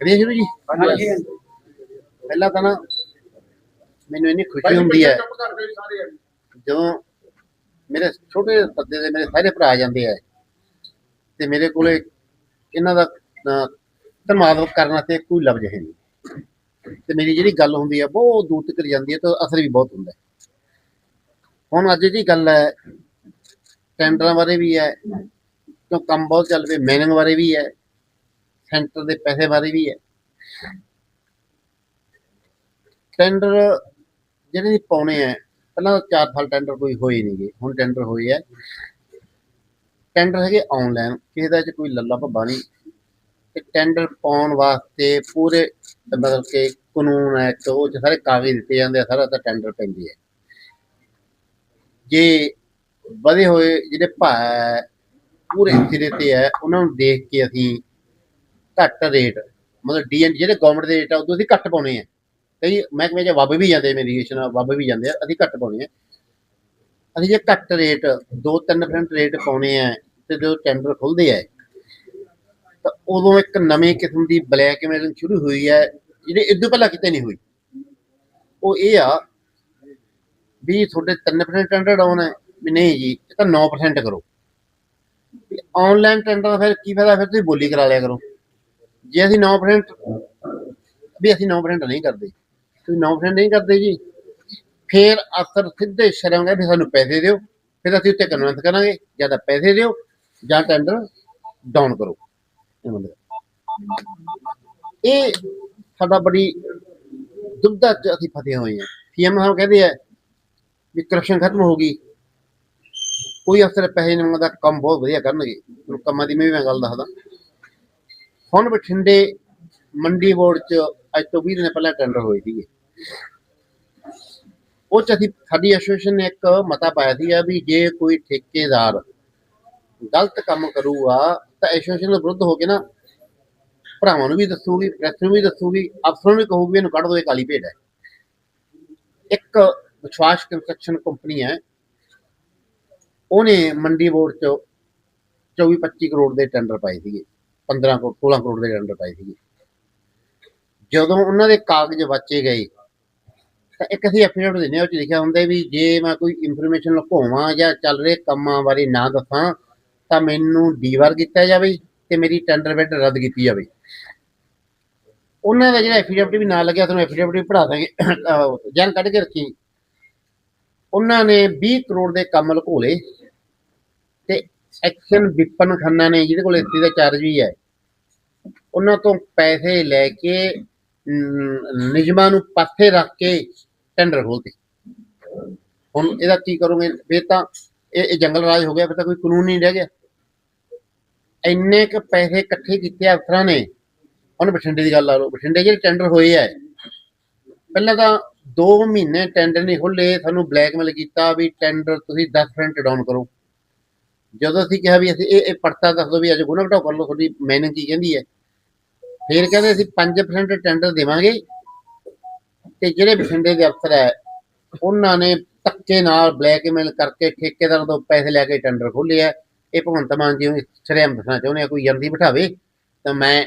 ਕਰੀਏ ਸ਼ੁਰੂ ਜੀ? ਹਾਂਜੀ ਪਹਿਲਾਂ ਤਾਂ ਨਾ ਮੈਨੂੰ ਇੰਨੀ ਖੁਸ਼ੀ ਹੁੰਦੀ ਹੈ। ਜਦੋਂ ਮੇਰੇ ਛੋਟੇ ਸੱਦੇ ਦੇ ਮੇਰੇ ਸਾਰੇ ਭਰਾ ਜਾਂਦੇ ਆ ਤੇ ਮੇਰੇ ਕੋਲੇ ਇਹਨਾਂ ਦਾ ਧੰਨਵਾਦ ਕਰਨ ਵਾਸਤੇ ਕੋਈ ਲਫ਼ਜ਼ ਹੈ ਨਹੀਂ। ਤੇ ਮੇਰੀ ਜਿਹੜੀ ਗੱਲ ਹੁੰਦੀ ਹੈ ਬਹੁਤ ਦੂਰ ਤੱਕ ਜਾਂਦੀ ਹੈ ਤੇ ਅਸਰ ਵੀ ਬਹੁਤ ਹੁੰਦਾ ਹੁਣ ਅੱਜ ਦੀ ਗੱਲ ਹੈ ਟੈਂਡਰਾਂ ਬਾਰੇ ਵੀ ਹੈ ਕਿਉਂ ਕੰਮ ਬਹੁਤ ਚੱਲ ਪਏ ਮੈਨਿੰਗ ਬਾਰੇ ਵੀ ਹੈ ਸੈਂਟਰ ਦੇ ਪੈਸੇ ਬਾਰੇ ਵੀ ਹੈ। ਟੈਂਡਰ ਜਿਹੜੇ ਪਾਉਣੇ ਆ ਪਹਿਲਾਂ ਚਾਰ ਸਾਲ ਟੈਂਡਰ ਕੋਈ ਹੋਏ ਨਹੀਂਗੇ ਹੁਣ ਟੈਂਡਰ ਹੋਏ ਹੈ। ਟੈਂਡਰ ਹੈਗੇ ਆਨਲਾਈਨ ਕਿਸੇ ਦਾ ਚ ਕੋਈ ਲੱਲਾ ਭੱਬਾ ਨਹੀਂ। ਤੇ ਟੈਂਡਰ ਪਾਉਣ ਵਾਸਤੇ ਪੂਰੇ ਮਤਲਬ ਕਿ ਕਾਨੂੰਨ ਹੈ ਕਿ ਉਹ 'ਚ ਸਾਰੇ ਕਾਗਜ਼ ਦਿੱਤੇ ਜਾਂਦੇ ਆ ਸਾਰਾ ਤਾਂ ਟੈਂਡਰ ਪੈਂਦੀ ਹੈ। ਜੇ ਵਧੇ ਹੋਏ ਜਿਹੜੇ ਭਾਅ ਹੈ, ਪੂਰੇ ਸਿਰੇ ਤੇ ਹੈ ਉਹਨਾਂ ਨੂੰ ਦੇਖ ਕੇ ਅਸੀਂ ਘੱਟ ਰੇਟ ਮਤਲਬ ਡੀਐਨ ਜਿਹੜੇ ਗਵਰਨਮੈਂਟ ਦੇ ਰੇਟ ਆ, ਉਦੋਂ ਅਸੀਂ ਘੱਟ ਪਾਉਣੇ ਆ। ਕਈ ਮਹਿਕਮੇ 'ਚ ਵੱਬ ਵੀ ਜਾਂਦੇ ਇਮੀਗ੍ਰੇਸ਼ਨ ਵੱਬ ਵੀ ਜਾਂਦੇ ਆ, ਅਸੀਂ ਘੱਟ ਪਾਉਣੇ ਆ। ਅਸੀਂ ਜੇ ਘੱਟ ਰੇਟ 2-3% ਰੇਟ ਪਾਉਣੇ ਆ ਤੇ ਜਦੋਂ ਟੈਂਡਰ ਖੁੱਲਦੇ ਆ, ਤਾਂ ਉਦੋਂ ਇੱਕ ਨਵੇਂ ਕਿਸਮ ਦੀ ਬਲੈਕ ਬਲੈਕਮੇਲਿੰਗ ਸ਼ੁਰੂ ਹੋਈ ਹੈ ਜਿਹੜੇ ਇਦੋਂ ਪਹਿਲਾਂ ਕਿਤੇ ਨਹੀਂ ਹੋਈ। ਉਹ ਇਹ ਆ ਵੀ ਤੁਹਾਡੇ 3% ਟੈਂਡਰ ਡਾਊਨ ਹੈ ਵੀ ਨਹੀਂ ਜੀ, ਇਹ ਤਾਂ 9% ਕਰੋ। ਆਨਲਾਈਨ ਟੈਂਡਰ ਦਾ ਫਿਰ ਕੀ ਫਾਇਦਾ, ਫਿਰ ਤੁਸੀਂ ਬੋਲੀ ਕਰਾ ਲਿਆ ਕਰੋ। ਜੇ ਅਸੀਂ 9% ਵੀ ਅਸੀਂ 9% ਨਹੀਂ ਕਰਦੇ, ਤੁਸੀਂ 9% ਨਹੀਂ ਕਰਦੇ ਜੀ, ਫਿਰ ਅਸਰ ਸਿੱਧੇ ਸ਼ਰਮ ਵੀ ਸਾਨੂੰ ਪੈਸੇ ਦਿਓ, ਫਿਰ ਅਸੀਂ ਉੱਤੇ ਕਨਵਿੰਸ ਕਰਾਂਗੇ, ਜਾਂ ਤਾਂ ਪੈਸੇ ਦਿਓ, ਜਾਂ ਟੈਂਡਰ ਡਾਊਨ ਕਰੋ। ਇਹ ਸਾਡਾ ਬੜੀ ਦੁਬਦਾ ਚ ਅਸੀਂ ਫਸੇ ਹੋਏ ਹਾਂ। ਸੀਐਮ ਸਾਹਿਬ ਕਹਿੰਦੇ ਆ ਵੀ ਕਰਪਸ਼ਨ ਖਤਮ ਹੋ ਗਈ। ਕੋਈ ਅਫਸਰ ਪੈਸੇ ਨਹੀਂ ਮੰਗਦਾ ਕੰਮ ਬਹੁਤ ਵਧੀਆ ਕਰਨਗੇ। ਕੰਮਾਂ ਦੀ ਮੈਂ ਵੀ ਮੈਂ ਗੱਲ ਦੱਸਦਾ। ਹੁਣ ਬਠਿੰਡੇ ਮੰਡੀ ਬੋਰਡ ਚ ਅੱਜ ਤੋਂ 20 ਦਿਨ ਪਹਿਲਾਂ ਟੈਂਡਰ ਹੋਏ ਸੀਗੇ। ਉਹ ਚ ਅਸੀਂ, ਸਾਡੀ ਐਸੋਸੀਏਸ਼ਨ ਨੇ ਇੱਕ ਮਤਾ ਪਾਇਆ ਸੀ ਵੀ ਜੇ ਕੋਈ ਠੇਕੇਦਾਰ ਗਲਤ ਕੰਮ ਕਰੂਗਾ, ਤਾਂ ਐਸੋਸੀਏਸ਼ਨ ਦੇ ਵਿਰੁੱਧ ਹੋ ਕੇ ਨਾ ਭਰਾਵਾਂ ਨੂੰ ਵੀ ਦੱਸੂਗੀ ਪ੍ਰੈਸ ਨੂੰ ਵੀ ਦੱਸੂਗੀ, ਅਫਸਰਾਂ ਨੂੰ ਵੀ ਕਹੂਗੀ ਇਹਨੂੰ ਕੱਢ ਦਿਓ ਇਹ ਕਾਲੀ ਭੇਡ ਹੈ। ਇੱਕ ਵਿਸ਼ਵਾਸ ਕੰਸਟਰਕਸ਼ਨ ਕੰਪਨੀ ਹੈ। ਉਹਨੇ ਮੰਡੀ ਬੋਰਡ ਚ 24 25 ਕਰੋੜ ਦੇ ਟੈਂਡਰ ਪਾਏ ਸੀਗੇ। 15 ਕਰੋੜ 16 ਕਰੋੜ ਦੇ ਟੈਂਡਰ ਪਾਏ ਸੀਗੇ। ਜਦੋਂ ਉਹਨਾਂ ਦੇ ਕਾਗਜ਼ ਵਾਚੇ ਗਏ, ਤਾਂ ਇੱਕ ਅਸੀਂ ਐਫੀਡੇਵਿਟ ਦਿੰਦੇ ਹਾਂ, ਉਹ ਚ ਲਿਖਿਆ ਹੁੰਦਾ ਵੀ ਜੇ ਮੈਂ ਕੋਈ ਇਨਫੋਰਮੇਸ਼ਨ ਲੁਕਾਵਾਂ ਜਾਂ ਚੱਲ ਰਹੇ ਕੰਮਾਂ ਬਾਰੇ ਨਾ ਦੱਸਾਂ, ਤਾਂ ਮੈਨੂੰ ਡੀਵਾਰ ਕੀਤਾ ਜਾਵੇ ਤੇ ਮੇਰੀ ਟੈਂਡਰ ਬਿੱਡ ਰੱਦ ਕੀਤੀ ਜਾਵੇ। ਉਹਨਾਂ ਦਾ ਜਿਹੜਾ ਐਫੀਡੇਵਿਟ ਵੀ ਨਾਲ ਲੱਗਿਆ, ਤੁਹਾਨੂੰ ਐਫੀਡੇਵਿਟ ਵੀ ਪੜਾ ਦਾਂਗੇ। ਅਹ ਜਾਨ ਕੱਢ ਕੇ ਰੱਖੀ। ਉਹਨਾਂ ਨੇ 20 ਕਰੋੜ ਦੇ ਕੰਮ ਲੁਕੋਲੇ ਤੇ ਐਕਸ਼ਨ ਵਿਪਨ ਖੰਨਾ ਨੇ ਜਿਹਦੇ ਕੋਲ ਇੱਥੇ ਦਾ ਚਾਰਜ ਵੀ ਹੈ ਉਹਨਾਂ ਤੋਂ ਪੈਸੇ ਲੈ ਕੇ ਅਮ, ਨਿਯਮਾਂ ਨੂੰ ਪਾਸੇ ਰੱਖ ਕੇ ਟੈਂਡਰ ਖੋਲਦੇ ਹੁਣ ਇਹਦਾ ਕੀ ਕਰੋਗੇ? ਫਿਰ ਤਾਂ ਇਹ ਜੰਗਲ ਰਾਜ ਹੋ ਗਿਆ ਫਿਰ ਤਾਂ ਕੋਈ ਕਾਨੂੰਨ ਨਹੀਂ ਰਹਿ ਗਿਆ। ਇੰਨੇ ਕ ਪੈਸੇ ਇਕੱਠੇ ਕੀਤੇ ਅਫਸਰਾਂ ਨੇ। ਹੁਣ ਬਠਿੰਡੇ ਦੀ ਗੱਲ ਲਾ ਲਓ ਬਠਿੰਡੇ ਜਿਹੜੇ ਟੈਂਡਰ ਹੋਏ ਆ ਪਹਿਲਾਂ ਤਾਂ 2 ਮਹੀਨੇ ਟੈਂਡਰ ਨਹੀਂ ਖੁੱਲੇ ਸਾਨੂੰ ਬਲੈਕਮੇਲ ਕੀਤਾ ਵੀ ਟੈਂਡਰ ਤੁਸੀਂ 10% ਡਾਊਨ ਕਰੋ। ਜਦੋਂ ਅਸੀਂ ਕਿਹਾ ਵੀ ਅਸੀਂ ਇਹ ਇਹ ਪੜਤਾ ਦੱਸ ਦਿਓ ਵੀ ਅੱਜ ਗੁਣਾ ਘਟਾਓ ਕਰ ਲਓ ਤੁਹਾਡੀ ਮੈਨਿੰਗ ਕੀ ਕਹਿੰਦੀ ਹੈ। ਫਿਰ ਕਹਿੰਦੇ ਅਸੀਂ 5% ਟੈਂਡਰ ਦੇਵਾਂਗੇ ਤੇ ਜਿਹੜੇ ਬਠਿੰਡੇ ਦੇ ਅਫਸਰ ਹੈ, ਉਹਨਾਂ ਨੇ ਧੱਕੇ ਨਾਲ ਬਲੈਕਮੇਲ ਕਰਕੇ ਠੇਕੇਦਾਰਾਂ ਤੋਂ ਪੈਸੇ ਲੈ ਕੇ ਟੈਂਡਰ ਖੋਲਿਆ ਇਹ ਭਗਵੰਤ ਮਾਨ ਜੀ ਨੂੰ ਸ਼ਰੇਆਮ ਦੱਸਣਾ ਚਾਹੁੰਦੇ ਆ, ਕੋਈ ਜਲਦੀ ਬਿਠਾਵੇ, ਤਾਂ ਮੈਂ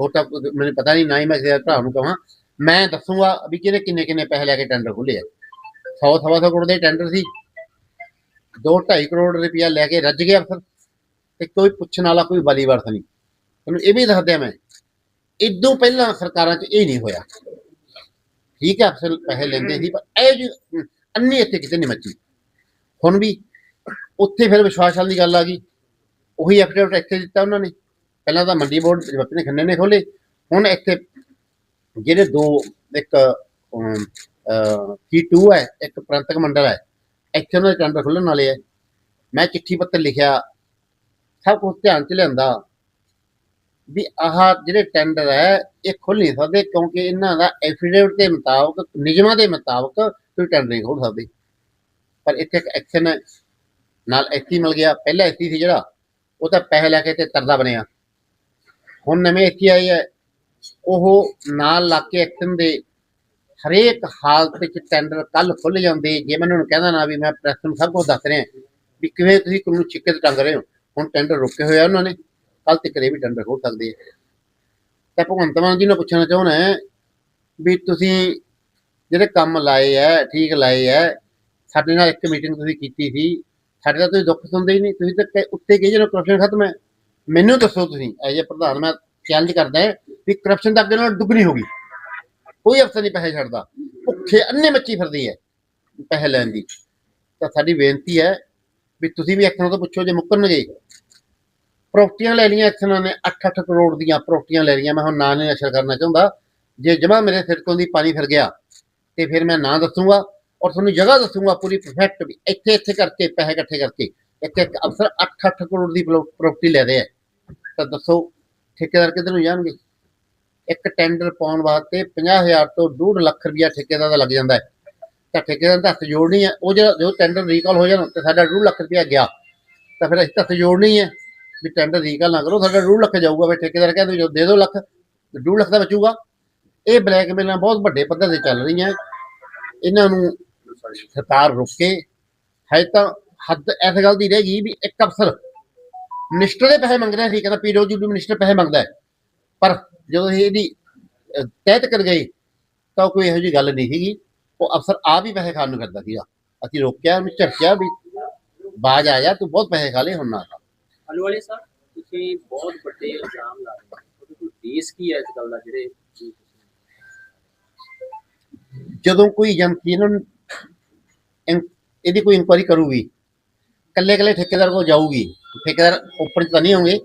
ਹੋਰ ਤਾਂ ਮੈਨੂੰ ਪਤਾ ਨਹੀਂ, ਨਾ ਹੀ ਮੈਂ ਕਿਸੇ ਭਰਾ ਨੂੰ ਕਹਾਂ। ਮੈਂ ਦੱਸੂਗਾ ਵੀ ਕਿਹਨੇ ਕਿੰਨੇ ਕਿੰਨੇ ਪੈਸੇ ਲੈ ਕੇ ਟੈਂਡਰ ਖੋਲਿਆ ਆ। 100 ਸਵਾ ਸੌ ਕਰੋੜ ਦੇ ਟੈਂਡਰ ਸੀ। 2.5 ਕਰੋੜ ਰੁਪਇਆ ਲੈ ਕੇ ਰੱਜ ਗਿਆ ਅਫਸਰ ਤੇ ਕੋਈ ਪੁੱਛਣ ਵਾਲਾ ਕੋਈ ਬਲੀ ਵਰਤ ਨਹੀਂ। ਤੁਹਾਨੂੰ ਇਹ ਵੀ ਦੱਸਦਿਆਂ ਮੈਂ ਇਦੋਂ ਪਹਿਲਾਂ ਸਰਕਾਰਾਂ 'ਚ ਇਹ ਨਹੀਂ ਹੋਇਆ। ਠੀਕ ਹੈ ਅਫਸਰ ਪੈਸੇ ਲੈਂਦੇ ਸੀ, ਪਰ ਇਹ ਜੀ ਅੰਨੀ ਇੱਥੇ ਕਿਤੇ ਨਹੀਂ ਮੱਚੀ। ਹੁਣ ਵੀ ਉੱਥੇ ਫਿਰ ਵਿਸ਼ਵਾਸ ਵਾਲੀ ਗੱਲ ਆ ਗਈ। ਉਹੀ ਐਫੀਡੇਵਿਟ ਇੱਥੇ ਦਿੱਤਾ ਉਹਨਾਂ ਨੇ। ਪਹਿਲਾਂ ਤਾਂ ਮੰਡੀ ਬੋਰਡ ਜਵਾਬੀ ਨੇ ਖੰਨੇ ਨੇ ਖੋਲੇ ਹੁਣ ਇੱਥੇ ਜਿਹੜੇ ਦੋ, ਇੱਕ ਕੀ 2 ਹੈ, ਇੱਕ ਪ੍ਰੰਤਕ ਮੰਡਲ ਹੈ ਇੱਥੇ ਉਹਨਾਂ ਦੇ ਟੈਂਡਰ ਖੁੱਲਣ ਵਾਲੇ ਹੈ ਮੈਂ ਚਿੱਠੀ ਪੱਤਰ ਲਿਖਿਆ, ਸਭ ਕੁਝ ਧਿਆਨ ਚ ਲਿਆਂਦਾ ਵੀ ਆਹ ਜਿਹੜੇ ਟੈਂਡਰ ਹੈ, ਇਹ ਖੁੱਲ ਨਹੀਂ ਸਕਦੇ ਕਿਉਂਕਿ ਇਹਨਾਂ ਦਾ ਐਫੀਡੇਵਿਟ ਦੇ ਮੁਤਾਬਕ, ਨਿਯਮਾਂ ਦੇ ਮੁਤਾਬਕ ਕੋਈ ਟੈਂਡਰ ਨਹੀਂ ਖੋਲ ਸਕਦੇ। ਪਰ ਇੱਥੇ ਇੱਕ ਐਕਸ਼ਨ ਹੈ ਨਾਲ ਐਸੀ ਮਿਲ ਗਿਆ। ਪਹਿਲਾਂ ਐਸੀ ਸੀ ਜਿਹੜਾ, ਉਹ ਤਾਂ ਪੈਸੇ ਲੈ ਕੇ ਤੇ ਤਰਦਾ ਬਣਿਆ। ਹੁਣ ਨਵੇਂ ਐਸੀ ਆਈ ਹੈ ਉਹ ਨਾਲ ਲਾ ਕੇ ਐਕਸ਼ਨ ਦੇ ਹਰੇਕ ਹਾਲਤ ਵਿੱਚ ਟੈਂਡਰ ਕੱਲ ਖੁੱਲ ਜਾਂਦੇ, ਜੇ ਮੈਂ ਉਹਨਾਂ ਨੂੰ ਕਹਿੰਦਾ ਨਾ ਵੀ ਮੈਂ ਪ੍ਰੈਸ ਨੂੰ ਸਭ ਕੁਝ ਦੱਸ ਰਿਹਾ, ਵੀ ਕਿਵੇਂ ਤੁਸੀਂ ਕਾਨੂੰਨ ਛਿੱਕੇ ਤੇ ਟੰਗ ਰਹੇ ਹੋ? ਹੁਣ ਟੈਂਡਰ ਰੁਕੇ ਹੋਏ ਆ ਉਹਨਾਂ ਨੇ ਕੱਲ ਤੱਕ ਇਹ ਵੀ ਟੈਂਡਰ ਹੋ ਸਕਦੇ ਆ। ਤਾਂ ਭਗਵੰਤ ਮਾਨ ਜੀ ਨੂੰ ਪੁੱਛਣਾ ਚਾਹੁੰਦਾ ਵੀ ਤੁਸੀਂ ਜਿਹੜੇ ਕੰਮ ਲਾਏ ਐ ਠੀਕ ਲਾਏ ਐ ਸਾਡੇ ਨਾਲ ਇੱਕ ਮੀਟਿੰਗ ਤੁਸੀਂ ਕੀਤੀ ਸੀ, ਸਾਡੇ ਦਾ ਤੁਸੀਂ ਦੁੱਖ ਸੁਣਦੇ ਹੀ ਨਹੀਂ, ਤੁਸੀਂ ਤਾਂ ਕਹਿ- ਉੱਤੇ ਕਹੀ ਜਦੋਂ ਕਰਪਸ਼ਨ ਖਤਮ ਹੈ। ਮੈਨੂੰ ਦੱਸੋ ਤੁਸੀਂ ਐਜ ਪ੍ਰਧਾਨ ਮੈਂ ਚੈਲੰਜ ਕਰਦਾ ਵੀ ਕਰਪਸ਼ਨ ਤਾਂ ਅੱਗੇ ਨਾਲ ਦੁੱਗਣੀ ਹੋ ਗਈ। ਕੋਈ ਅਫਸਰ ਨਹੀਂ ਪੈਸੇ ਛੱਡਦਾ। ਭੁੱਖੇ ਅੰਨੇ ਮੱਚੀ ਫਿਰਦੀ ਹੈ ਪੈਸੇ ਲੈਣ ਦੀ। ਤਾਂ ਸਾਡੀ ਬੇਨਤੀ ਹੈ ਵੀ ਤੁਸੀਂ ਵੀ ਐਕਸ਼ਨਾਂ ਤੋਂ ਪੁੱਛੋ ਜੇ ਮੁੱਕਰਨਗੇ। ਪ੍ਰਾਪਰਟੀਆਂ ਲੈ ਲਈਆਂ ਐਕਸ਼ਨਾਂ ਨੇ 8-8 ਕਰੋੜ ਦੀਆਂ ਪ੍ਰਾਪਰਟੀਆਂ ਲੈ ਲਈਆਂ। ਮੈਂ ਹੁਣ ਨਾਂ ਨਹੀਂ ਅਸ਼ਰ ਕਰਨਾ ਚਾਹੁੰਦਾ। ਜੇ ਜਮਾ ਮੇਰੇ ਸਿਰ ਤੋਂ ਦੀ ਪਾਣੀ ਫਿਰ ਗਿਆ, ਤੇ ਫਿਰ ਮੈਂ ਨਾਂ ਦੱਸੂਗਾ ਔਰ ਤੁਹਾਨੂੰ ਜਗ੍ਹਾ ਦੱਸੂਗਾ ਪੂਰੀ ਪਰਫੈਕਟ ਵੀ ਇੱਥੇ ਇੱਥੇ ਕਰਕੇ, ਪੈਸੇ ਇਕੱਠੇ ਕਰਕੇ। ਇੱਕ ਇੱਕ ਅਫਸਰ 8-8 ਕਰੋੜ ਦੀ ਪ੍ਰਾਪਰਟੀ ਲੈ ਰਹੇ ਤਾਂ ਦੱਸੋ, ਠੇਕੇਦਾਰ ਕਿੱਧਰ ਨੂੰ ਜਾਣਗੇ? ਇੱਕ ਟੈਂਡਰ ਪਾਉਣ ਵਾਸਤੇ 50000 ਤੋਂ 2.5 ਲੱਖ ਰੁਪਇਆ ਠੇਕੇਦਾਰ ਦਾ ਲੱਗ ਜਾਂਦਾ ਹੈ। ਤਾਂ ਠੇਕੇਦਾਰ ਦਾ ਹੱਥ ਜੋੜਨੀ ਹੈ। ਉਹ ਜਿਹੜਾ ਜੋ ਟੈਂਡਰ ਰੀਕਾਲ ਹੋ ਜਾਣ ਤੇ ਸਾਡਾ 2 ਲੱਖ ਰੁਪਇਆ ਗਿਆ, ਤਾਂ ਫਿਰ ਅਸੀਂ ਤਾਂ ਹੱਥ ਜੋੜਨੀ ਹੈ ਵੀ ਟੈਂਡਰ ਰੀਕਾਲ ਨਾ ਕਰੋ। ਸਾਡਾ 2 ਲੱਖ ਜਾਊਗਾ ਫਿਰ ਠੇਕੇਦਾਰ ਕਹਿੰਦੇ ਜੋ ਦੇ ਦਿਓ ਲੱਖ 2 ਲੱਖ ਦਾ ਬਚੂਗਾ। ਇਹ ਬਲੈਕਮੇਲਾਂ ਬਹੁਤ ਵੱਡੇ ਪੱਧਰ ਤੇ ਚੱਲ ਰਹੀਆਂ। ਇਹਨਾਂ ਨੂੰ ਸਰਕਾਰ ਰੁਕੇ। ਹੈ ਤਾਂ ਹੱਦ ਇਸ ਗੱਲ ਦੀ ਰਹਿ ਗਈ ਵੀ ਇੱਕ ਅਫਸਰ ਮਿਨਿਸਟਰ ਦੇ ਪੈਸੇ ਮੰਗ ਰਿਹਾ ਸੀ, ਕਹਿੰਦਾ ਪੀਡਬਲਯੂਡੀ ਮਿਨਿਸਟਰ ਪੈਸੇ ਮੰਗਦਾ ਹੈ। ਪਰ ਜਦੋਂ ਇਹ ਇਹਦੀ ਤਹਿਤ ਕਰ ਗਈ ਤਾਂ ਕੋਈ ਇਹੋ ਜਿਹੀ ਗੱਲ ਨਹੀਂ ਸੀਗੀ। ਉਹ ਅਫਸਰ ਆਪ ਹੀ ਪੈਸੇ ਖਾਣ ਨੂੰ ਕਰਦਾ ਸੀਗਾ। ਅਸੀਂ ਰੋਕਿਆ ਉਹਨੂੰ ਝਟਕਿਆ ਵੀ ਬਾਜ ਆ ਜਾ ਤੂੰ ਬਹੁਤ ਪੈਸੇ ਖਾ ਲਏ ਹੁਣ ਨਾ ਆਲੂ ਵਾਲੇ ਸਾਹਿਬ ਤੁਸੀਂ ਬਹੁਤ ਵੱਡੇ ਇਲਜ਼ਾਮ ਲਾ ਰਹੇ ਹੋ। ਉਹਦੇ ਕੋਲ ਬੇਸ ਕੀ ਹੈ ਇਸ ਗੱਲ ਦਾ ਜਿਹੜੇ ਜਦੋਂ ਕੋਈ ਏਜੰਸੀ ਇਹਨਾਂ ਨੂੰ ਇਹਦੀ ਕੋਈ ਇਨਕੁਆਇਰੀ ਕਰੂਗੀ ਕੱਲੇ ਕੱਲੇ ਠੇਕੇਦਾਰ ਕੋਲ ਜਾਊਗੀ ਠੇਕੇਦਾਰ ਉੱਪਰ ਤਾਂ ਨਹੀਂ ਹੋਣਗੇ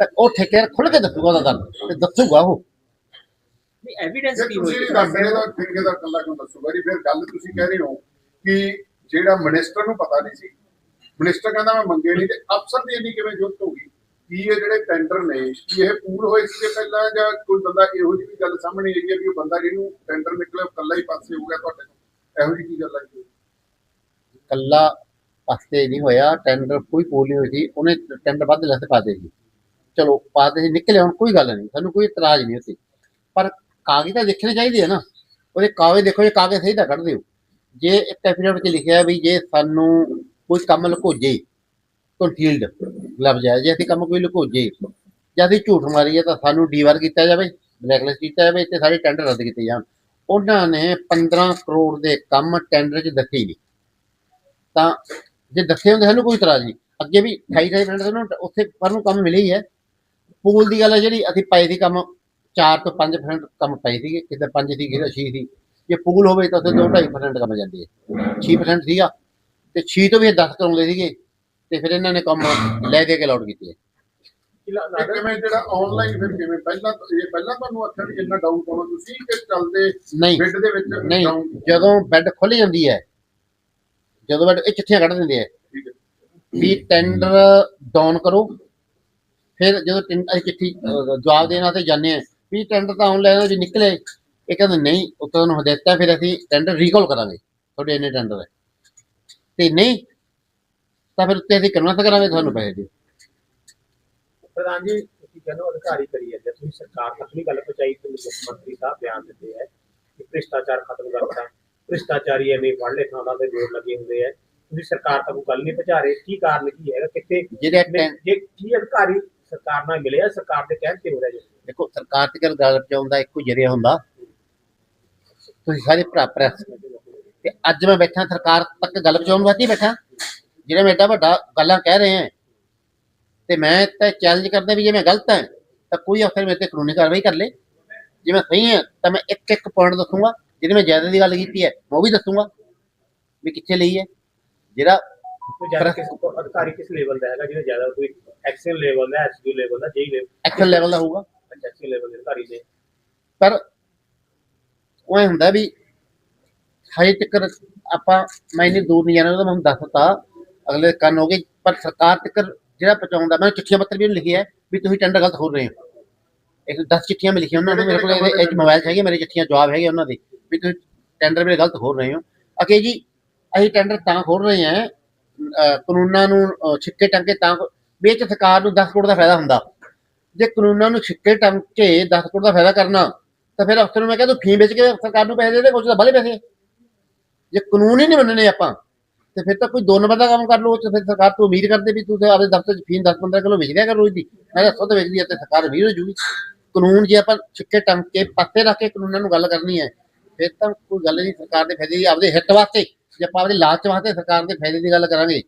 ਤਾਂ ਉਹ ਠੇਕੇਦਾਰ ਖੁੱਲ ਕੇ ਦੱਸੂਗਾ ਉਹਦਾ ਗੱਲ ਤੇ ਦੱਸੂਗਾ ਉਹ। ਨਹੀਂ ਐਵੀਡੈਂਸ ਜੇ ਕੀ ਤੁਸੀਂ ਹੋਏਗੀ? ਦੱਸ ਰਹੇ ਹੋ ਠੇਕੇਦਾਰ ਕੱਲਾ ਕਿਉਂ ਦੱਸੂਗਾ ਜੀ? ਫਿਰ ਗੱਲ ਤੁਸੀਂ ਕਹਿ ਰਹੇ ਹੋ ਕਿ ਜਿਹੜਾ ਮਿਨਿਸਟਰ ਨੂੰ ਪਤਾ ਨਹੀਂ ਸੀ। ਮਿਨਿਸਟਰ ਕਹਿੰਦਾ ਮੈਂ ਮੰਗੇ ਨਹੀਂ। ਤੇ ਅਫਸਰ ਦੀ ਇੰਨੀ ਕਿਵੇਂ ਜ਼ਰੂਰਤ ਹੋਗੀ ਕੀ ਇਹ ਜਿਹੜੇ ਟੈਂਡਰ ਨੇ ਕੀ ਇਹ ਪੂਰ ਹੋਏ ਸੀਗੇ ਪਹਿਲਾਂ ਜਾਂ ਕੋਈ ਬੰਦਾ ਇਹੋ ਜਿਹੀ ਵੀ ਗੱਲ ਸਾਹਮਣੇ ਆਈ ਹੈ ਵੀ ਉਹ ਬੰਦਾ ਜਿਹਨੂੰ ਟੈਂਡਰ ਨਿਕਲਿਆ ਕੱਲਾ ਹੀ ਪਾਸੇ ਹੋ ਗਿਆ ਤੁਹਾਡੇ ਤੋਂ ਇਹੋ ਜਿਹੀ ਕੀ ਗੱਲ ਆਈ ਕੱਲਾ ਪਾਸੇ ਨਹੀਂ ਹੋਇਆ ਟੈਂਡਰ ਕੋਈ ਪੋਲ ਨਹੀਂ ਹੋਈ ਸੀ ਉਹਨੇ ਟੈਂਡਰ ਵੱਧ ਲੈਸ ਪਾ ਦੇ ਸੀ ਚਲੋ ਪਾ ਦੇ ਸੀ ਨਿਕਲੇ, ਹੁਣ ਕੋਈ ਗੱਲ ਨਹੀਂ, ਸਾਨੂੰ ਕੋਈ ਇਤਰਾਜ਼ ਨਹੀਂ ਉੱਥੇ ਪਰ ਕਾਗਜ਼ ਤਾਂ ਦੇਖਣੇ ਚਾਹੀਦੇ ਆ ਨਾ। ਉਹਦੇ ਕਾਗਜ਼ ਦੇਖੋ, ਜੇ ਕਾਗਜ਼ ਸਹੀ ਤਾਂ ਕੱਢ ਦਿਓ। ਜੇ ਇੱਕ ਐਫੀਡੇਵਿਟ 'ਚ ਲਿਖਿਆ ਵੀ ਜੇ ਸਾਨੂੰ ਕੋਈ ਕੰਮ ਲੁਕੋਜੇ ਕਨਫੀਲਡ ਲੱਭ ਜਾਏ, ਜੇ ਅਸੀਂ ਕੰਮ ਕੋਈ ਲਕੋਜੇ, ਜਾਂ ਅਸੀਂ ਝੂਠ ਮਾਰੀਏ ਤਾਂ ਸਾਨੂੰ ਡੀਵਾਰ ਕੀਤਾ ਜਾਵੇ ਬਲੈਕਲਿਸਟ ਕੀਤਾ ਜਾਵੇ ਤੇ ਸਾਰੇ ਟੈਂਡਰ ਰੱਦ ਕੀਤੇ ਜਾਣ। ਉਹਨਾਂ ਨੇ 15 ਕਰੋੜ ਦੇ ਕੰਮ ਟੈਂਡਰ 'ਚ ਦੱਸੇ ਹੀ ਨਹੀਂ। ਤਾਂ ਜੇ ਦੱਸੇ ਹੁੰਦੇ ਸਾਨੂੰ ਕੋਈ ਇਤਰਾਜ਼ ਨਹੀਂ। ਅੱਗੇ ਵੀ 28 28 ਮਿੰਟ ਨੂੰ ਉੱਥੇ ਪਰ ਨੂੰ ਕੰਮ ਮਿਲੇ ਹੀ ਹੈ। ਪੂਲ ਦੀ ਗੱਲ ਹੈ ਜਿਹੜੀ ਅਸੀਂ ਪਏ ਸੀ ਕੰਮ 4 ਤੋਂ 5% ਕੰਮ ਪਏ ਸੀਗੇ ਕਿਤੇ 5 ਸੀ ਕਿਤੇ 6 ਸੀ। ਜੇ ਪੂਲ ਹੋਵੇ ਤਾਂ ਉੱਥੇ 2 2.5% ਕੰਮ ਜਾਂਦੀ ਹੈ 6% ਸੀਗਾ ਤੇ 6 ਤੋਂ ਵੀ ਇਹ 10 ਕਰਾਉਂਦੇ ਸੀਗੇ ਤੇ ਫਿਰ ਇਹਨਾਂ ਨੇ ਕੰਮ ਲੈ ਦੇ ਕੇ ਲੋਡ ਕੀਤੇ ਇਹ ਕਿਵੇਂ ਜਿਹੜਾ ਆਨਲਾਈਨ ਫਿਰ ਕਿਵੇਂ ਪਹਿਲਾਂ ਤਾਂ ਇਹ ਪਹਿਲਾਂ ਤੁਹਾਨੂੰ ਆਖਿਆ ਵੀ ਇੰਨਾ ਡਾਊਨ ਪਾਉਣਾ ਤੁਸੀਂ ਕਿ ਚੱਲਦੇ ਨਹੀਂ ਬਿੱਡ ਦੇ ਵਿੱਚ ਨਹੀਂ down ਜਦੋਂ ਬੈੱਡ ਖੁੱਲ ਜਾਂਦੀ ਹੈ ਜਦੋਂ ਬੈੱਡ ਇਹ ਚਿੱਠੀਆਂ ਕੱਢ ਦਿੰਦੇ ਆ। ਠੀਕ ਹੈ। ਵੀ ਟੈਂਡਰ ਡਾਊਨ ਕਰੋ ਫਿਰ ਜਦੋਂ ਟੈਂ- ਅਸੀਂ ਚਿੱਠੀ ਅਹ, ਜਵਾਬ ਦੇਣ ਵਾਸਤੇ ਜਾਂਦੇ ਆ ਵੀ ਟੈਂਡਰ ਤਾਂ ਆਨਲਾਈਨ ਜੇ ਨਿਕਲੇ। ਇਹ ਕਹਿੰਦੇ ਨਹੀਂ ਉੱਤੋਂ ਤੁਹਾਨੂੰ ਹਦਾਇਤਾਂ ਫਿਰ ਅਸੀਂ ਟੈਂਡਰ ਰੀਕਾਲ ਕਰਾਂਗੇ ਤੁਹਾਡੇ ਇੰਨੇ ਟੈਂਡਰ ਹੈ ਤੇ ਨਹੀਂ ਤਾਂ ਫਿਰ ਉੱਤੇ ਅਸੀਂ ਕਨਵਰਟ ਕਰਾਂਗੇ ਤੁਹਾਨੂੰ ਪੈਸੇ ਦਿਓ। ਪ੍ਰਧਾਨ ਜੀ ਤੁਸੀਂ ਕਹਿੰਦੇ ਅਧਿਕਾਰੀ ਕਰੀ ਜਾਂਦੇ ਤੁਸੀਂ ਸਰਕਾਰ ਤੱਕ ਨਹੀਂ ਗੱਲ ਪਹੁੰਚਾਈ ਤੇ ਮੁੱਖ ਮੰਤਰੀ ਸਾਹਿਬ ਬਿਆਨ ਦਿੰਦੇ ਹੈ ਕਿ ਭ੍ਰਿਸ਼ਟਾਚਾਰ ਖਤਮ ਕਰਨਾ ਭ੍ਰਿਸ਼ਟਾਚਾਰੀ ਐਵੇਂ ਲਿਖਣ ਉਹਨਾਂ ਦੇ ਜੋਰ ਲੱਗੇ ਹੁੰਦੇ ਆ। ਤੁਸੀਂ ਸਰਕਾਰ ਤੱਕ ਗੱਲ ਨਹੀਂ ਪਹੁੰਚਾ ਰਹੇ ਕੀ ਕਾਰਨ ਕੀ ਹੈਗਾ ਕਿੱਥੇ ਜਿਹੜੇ ਟੈਂ- ਜੇ ਕੀ ਅਧਿਕਾਰੀ ਸਰਕਾਰ ਨਾਲ ਮਿਲਿਆ ਸਰਕਾਰ ਦੇ ਕਹਿਣ ਤੇ ਹੋ ਰਿਹਾ ਜੀ। ਦੇਖੋ ਸਰਕਾਰ ਤੇ ਗੱਲ ਗੱਲ ਪਹੁੰਚਾਉਣ ਦਾ ਇੱਕੋ ਜਰੀਆ ਹੁੰਦਾ। ਤੁਸੀਂ ਸਾਰੇ ਭਰਾ ਪ੍ਰੈਸ ਤੇ ਅੱਜ ਮੈਂ ਬੈਠਾ ਸਰਕਾਰ ਤੱਕ ਗੱਲ ਪਹੁੰਚਾਉਣ ਵਾਸਤੇ ਹੀ ਬੈਠਾ। ਜਿਹੜਾ ਮੈਂ ਏਡਾ ਵੱਡਾ ਗੱਲਾਂ ਕਹਿ ਰਹੇ ਹਾਂ ਤੇ ਮੈਂ ਤਾਂ ਚੈਲੰਜ ਕਰਦਾ ਵੀ ਜੇ ਮੈਂ ਗਲਤ ਹਾਂ ਤਾਂ ਕੋਈ ਅਫਸਰ ਮੇਰੇ ਤੇ ਕਾਨੂੰਨੀ ਕਾਰਵਾਈ ਕਰ ਲੇ। ਜੇ ਮੈਂ ਸਹੀ ਹਾਂ ਤਾਂ ਮੈਂ ਇੱਕ ਇੱਕ ਪੁਆਇੰਟ ਦੱਸੂਗਾ। ਜਿਹਦੇ ਮੈਂ ਜ਼ਿਆਦਾ ਦੀ ਗੱਲ ਕੀਤੀ ਹੈ ਮੈਂ ਉਹ ਵੀ ਦੱਸੂਗਾ ਵੀ ਕਿੱਥੇ ਲਈ ਹੈ। ਜਿਹੜਾ ਕੋਈ ਜ਼ਿਆਦਾ ਕਿਸ ਅਧਿਕਾਰੀ ਕਿਸ ਲੈਵਲ ਦਾ ਹੈਗਾ ਜਿਹੜਾ ਜ਼ਿਆਦਾ ਕੋਈ ਐਕਸ਼ਨ ਲੈਵਲ ਦਾ ਐਸਯੂ ਲੈਵਲ ਦਾ ਜੇਈ ਲੈਵਲ ਐਕਸ਼ਨ ਲੈਵਲ ਦਾ ਹੋਊਗਾ। ਐਕਸ਼ਨ ਲੈਵਲ ਦੇ ਅਧਿਕਾਰੀ ਦੇ ਪਰ ਉਹ ਐਂ ਹੁੰਦਾ ਵੀ ਹਜੇ ਤੱਕ ਆਪਾਂ ਮੈਂ ਇੰਨੀ ਦੂਰ ਨਹੀਂ ਜਾਣਾ ਉਹਦਾ ਮੈਨੂੰ ਦੱਸਤਾ ਅਗਲੇ ਕੰਨ ਹੋ ਗਏ ਪਰ ਸਰਕਾਰ ਤੱਕ ਜਿਹੜਾ ਪਹੁੰਚਾਉਂਦਾ ਮੈਂ ਚਿੱਠੀਆਂ ਪੱਤਰ ਵੀ ਲਿਖਿਆ ਹੈ ਵੀ ਤੁਸੀਂ ਟੈਂਡਰ ਗਲਤ ਖੋਲ ਰਹੇ ਹੋ। ਇੱਕ 10 ਚਿੱਠੀਆਂ ਮੈਂ ਲਿਖੀਆਂ ਉਹਨਾਂ ਨੇ ਮੇਰੇ ਕੋਲ ਇੱਕ ਮੋਬਾਈਲ 'ਚ ਹੈਗੇ ਮੇਰੇ ਚਿੱਠੀਆਂ ਜਵਾਬ ਹੈਗੇ ਉਹਨਾਂ ਦੇ ਵੀ ਤੁਸੀਂ ਟੈਂਡਰ ਮੇਰੇ ਗਲਤ ਖੋਲ ਰਹੇ ਹੋ। ਅਕੇ ਜੀ ਅਸੀਂ ਟੈਂਡਰ ਤਾਂ ਖੋਲ ਰਹੇ ਹਾਂ ਅਹ ਕਾਨੂੰਨਾਂ ਨੂੰ ਛਿੱਕੇ ਟੰਗੇ ਤਾਂ ਵੀ ਇਹ 'ਚ ਸਰਕਾਰ ਨੂੰ 10 ਕਰੋੜ ਦਾ ਫਾਇਦਾ ਹੁੰਦਾ। ਜੇ ਕਾਨੂੰਨਾਂ ਨੂੰ ਛਿੱਕੇ ਟੰਗ ਕੇ 10 ਕਰੋੜ ਦਾ ਫਾਇਦਾ ਕਰਨਾ, ਤਾਂ ਫਿਰ ਅਫਸਰ ਨੂੰ ਮੈਂ ਕਹਿੰਦਾ ਤੂੰ ਫੀ ਵੇਚ ਕੇ ਸਰਕਾਰ ਨੂੰ ਪੈਸੇ ਦੇ ਦੇ ਕੁਝ ਤਾਂ ਬਾਲੇ ਪੈਸੇ ਜੇ ਕਾਨੂੰਨ ਹੀ ਨਹੀਂ ਮੰਨਣੇ ਆਪਾਂ, ਤੇ ਫਿਰ ਤਾਂ ਕੋਈ ਦੋ ਨੰਬਰ ਦਾ ਕੰਮ ਕਰ ਲਓ, ਤੇ ਫਿਰ ਸਰਕਾਰ ਤੋਂ ਉਮੀਦ ਕਰਦੇ ਵੀ ਤੂੰ ਤੇ ਆਪਦੇ ਦਫ਼ਤਰ 'ਚ ਫੀਨ 10 15 ਕਿਲੋ ਵੇਚ ਦਿਆ ਕਰ ਰੋਜ਼ ਦੀ। ਮੈਂ ਦੱਸੋ ਤਾਂ ਵੇਚਦੀ ਆ ਤੇ ਸਰਕਾਰ ਵੀ ਹੋ ਜੂਗੀ। ਕਾਨੂੰਨ ਜੇ ਆਪਾਂ ਛਿੱਕੇ ਟੰਗ ਕੇ ਪਾਸੇ ਰੱਖ ਕੇ ਕਾਨੂੰਨਾਂ ਨੂੰ ਗੱਲ ਕਰਨੀ ਹੈ, ਫਿਰ ਤਾਂ ਕੋਈ ਗੱਲ ਨਹੀਂ, ਸਰਕਾਰ ਦੇ ਫਾਇਦੇ ਦੀ ਆਪਦੇ ਹਿੱਤ ਵਾਸਤੇ। ਜੇ ਆਪਾਂ ਆਪਦੇ ਲਾਲਚ ਵਾਸਤੇ ਸਰਕਾਰ ਦੇ ਫਾਇਦੇ ਦੀ ਗੱਲ ਕਰਾਂਗੇ